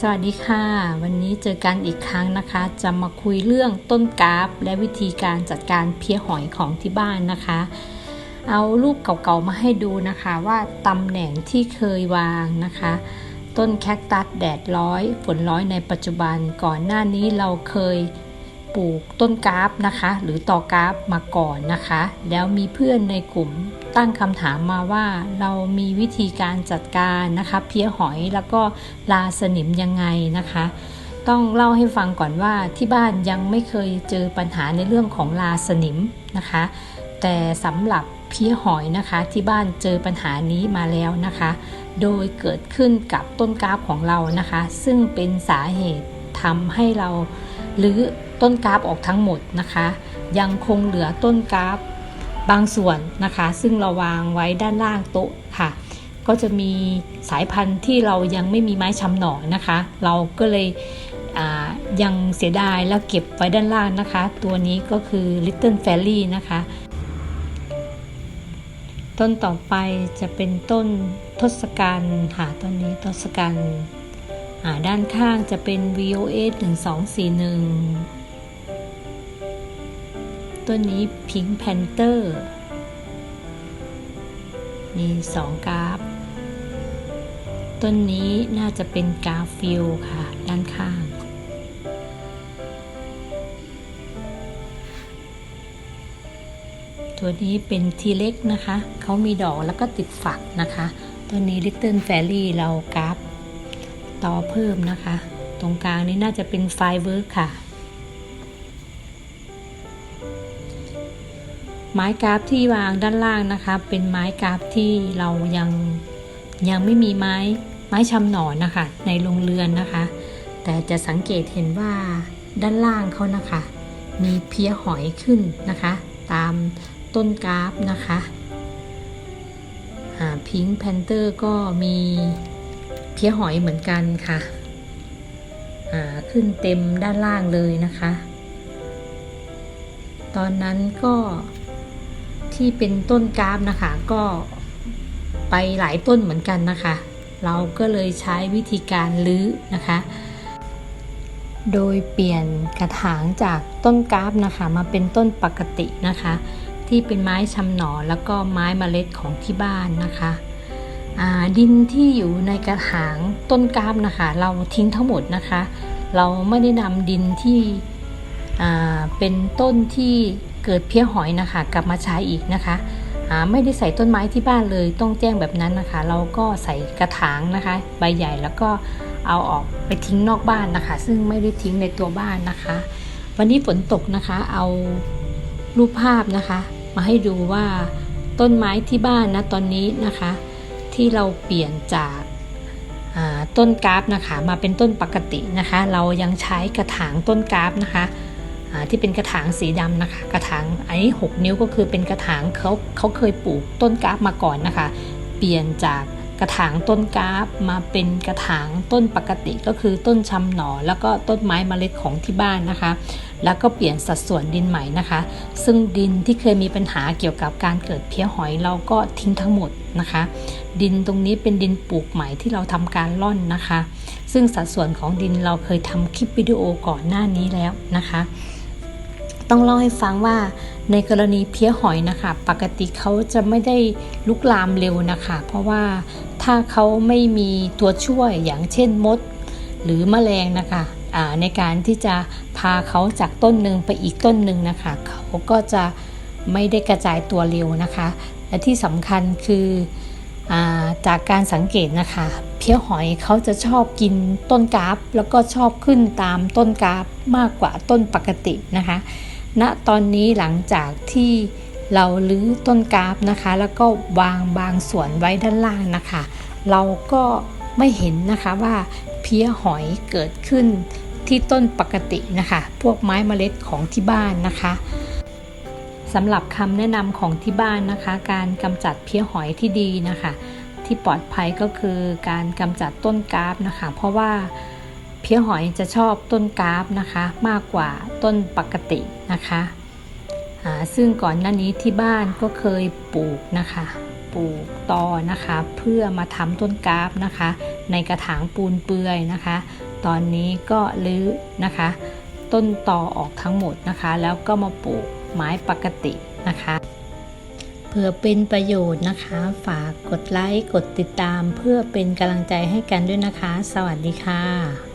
สวัสดีค่ะ วันนี้เจอกันอีกครั้งนะคะ จะมาคุยเรื่องต้นกราฟ และวิธีการจัดการเพี้ยหอยของที่บ้านนะคะ เอารูปเก่าๆมาให้ดูนะคะว่าตำแหน่งที่เคยวางนะคะ ต้นแคคตัสแดดร้อยฝนร้อยในปัจจุบันก่อนหน้านี้เราเคยปลูกต้นกราฟนะคะ หรือต่อกราฟมาก่อนนะคะ แล้วมีเพื่อนในกลุ่ม ตั้งคำถามมาว่าเรามีวิธีการจัดการนะคะเพี้ยหอยแล้วก็ลาสนิมยังไงนะคะ ต้องเล่าให้ฟังก่อนว่าที่บ้านยังไม่เคยเจอปัญหาในเรื่องของลาสนิมนะคะ แต่สำหรับเพี้ยหอยนะคะที่บ้านเจอปัญหานี้มาแล้วนะคะ โดยเกิดขึ้นกับต้นกราฟของเรานะคะ ซึ่งเป็นสาเหตุทำให้เราหรือต้นกราฟออกทั้งหมดนะคะ ยังคงเหลือต้นกราฟ บางส่วนนะคะ ซึ่งเราวางไว้ด้านล่างโต๊ะค่ะ ก็จะมีสายพันธุ์ที่เรายังไม่มีไม้ชำหน่อนะคะ เราก็เลยยังเสียดายแล้วเก็บไว้ด้านล่างนะคะ ตัวนี้ก็คือ Little Fairy นะคะ ต้นต่อไปจะเป็นต้นทศกัณฐ์ค่ะต้นนี้ทศกัณฐ์ด้านข้างจะเป็น VOS 1241 ต้นนี้ Pink Panther มีสองกราฟ ต้นนี้น่าจะเป็นกาฟิลค่ะ ด้านข้าง ตัวนี้เป็นทีเล็กนะคะ เขามีดอกแล้วก็ติดฝักนะคะ ตัวนี้ Little Fairy เรากราฟ ต่อเพิ่มนะคะ ตรงกลางนี้น่าจะเป็นไฟเวิร์กค่ะ ไม้กราฟที่วางด้านล่างนะคะ เป็นไม้กราฟที่เรายังยังไม่มีไม้ไม้ชำหนอนนะคะ ในโรงเรือนนะคะ แต่จะสังเกตเห็นว่าด้านล่างเขานะคะ มีเพี้ยหอยขึ้นนะคะ ตามต้นกราฟนะคะพิงค์แพนเตอร์ก็มีเพี้ยหอยเหมือนกันค่ะขึ้นเต็มด้านล่างเลยนะคะ ตอนนั้นก็ ที่เป็นต้นกราฟนะคะ ก็ไปหลายต้นเหมือนกันนะคะ เราก็เลยใช้วิธีการลื้อนะคะ โดยเปลี่ยนกระถางจากต้นกราฟนะคะ มาเป็นต้นปกตินะคะ ที่เป็นไม้ชำหนอแล้วก็ไม้เมล็ดของที่บ้านนะคะดินที่อยู่ในกระถางต้นกราฟนะคะ เราทิ้งทั้งหมดนะคะ เราไม่ได้นำดินที่เป็นต้นที่ เกิดเพี้ยหอยนะคะ กลับมาใช้อีกนะคะไม่ได้ใส่ต้นไม้ที่บ้านเลยต้องแจ้งแบบนั้นนะคะ เราก็ใส่กระถางนะคะ ใบใหญ่แล้วก็เอาออกไปทิ้งนอกบ้านนะคะ ซึ่งไม่ได้ทิ้งในตัวบ้านนะคะ วันนี้ฝนตกนะคะเอารูปภาพนะคะ มาให้ดูว่าต้นไม้ที่บ้านนะตอนนี้นะคะ ที่เราเปลี่ยนจากต้นกราฟนะคะ มาเป็นต้นปกตินะคะ เรายังใช้กระถางต้นกราฟนะคะ ที่เป็นกระถางสีดำนะคะ กระถางอันนี้ 6 นิ้วก็คือเป็นกระถางเขาเขาเคยปลูกต้นกราฟมาก่อนนะคะ เปลี่ยนจากกระถางต้นกราฟมาเป็นกระถางต้นปกติก็คือต้นชำหนอ แล้วก็ต้นไม้เมล็ดของที่บ้านนะคะ แล้วก็เปลี่ยนสัดส่วนดินใหม่นะคะ ซึ่งดินที่เคยมีปัญหาเกี่ยวกับการเกิดเพี้ยหอยเราก็ทิ้งทั้งหมดนะคะ ดินตรงนี้เป็นดินปลูกใหม่ที่เราทำการล่อนนะคะ ซึ่งสัดส่วนของดินเราเคยทำคลิปวิดีโอก่อนหน้านี้แล้วนะคะ ต้องเล่าให้ฟังว่าในกรณีเพี้ยหอยนะคะ ปกติเขาจะไม่ได้ลุกลามเร็วนะคะ เพราะว่าถ้าเขาไม่มีตัวช่วยอย่างเช่นมด หรือมแมลงนะคะในการที่จะพาเขาจากต้นหนึ่งไปอีกต้นหนึ่งนะคะ เขาก็จะไม่ได้กระจายตัวเร็วนะคะ และที่สำคัญคือจากการสังเกตนะคะ เพี้ยหอยเขาจะชอบกินต้นกราฟ แล้วก็ชอบขึ้นตามต้นกราฟมากกว่าต้นปกตินะคะ ณตอนนี้หลังจากที่เราลื้อต้นกราฟนะคะ แล้วก็วางบางส่วนไว้ด้านล่างนะคะ เราก็ไม่เห็นนะคะว่าเพี้ยหอยเกิดขึ้นที่ต้นปกตินะคะ พวกไม้เมล็ดของที่บ้านนะคะสำหรับคำแนะนำของที่บ้านนะคะ การกำจัดเพี้ยหอยที่ดีนะคะ ที่ปลอดภัยก็คือการกำจัดต้นกราฟนะคะ เพราะว่า เพี้ยหอยจะชอบต้นกราฟนะคะมากกว่าต้นปกตินะคะซึ่งก่อนหน้านี้ที่บ้านก็เคยปลูกนะคะปลูกตอนะคะเพื่อมาทำต้นกราฟนะคะ ในกระถางปูนเปื่อยนะคะ ตอนนี้ก็รื้อนะคะ ต้นตอออกทั้งหมดนะคะ แล้วก็มาปลูกไม้ปกตินะคะเพื่อเป็นประโยชน์นะคะ ฝากกดไลค์กดติดตามเพื่อเป็นกำลังใจให้กันด้วยนะคะ สวัสดีค่ะ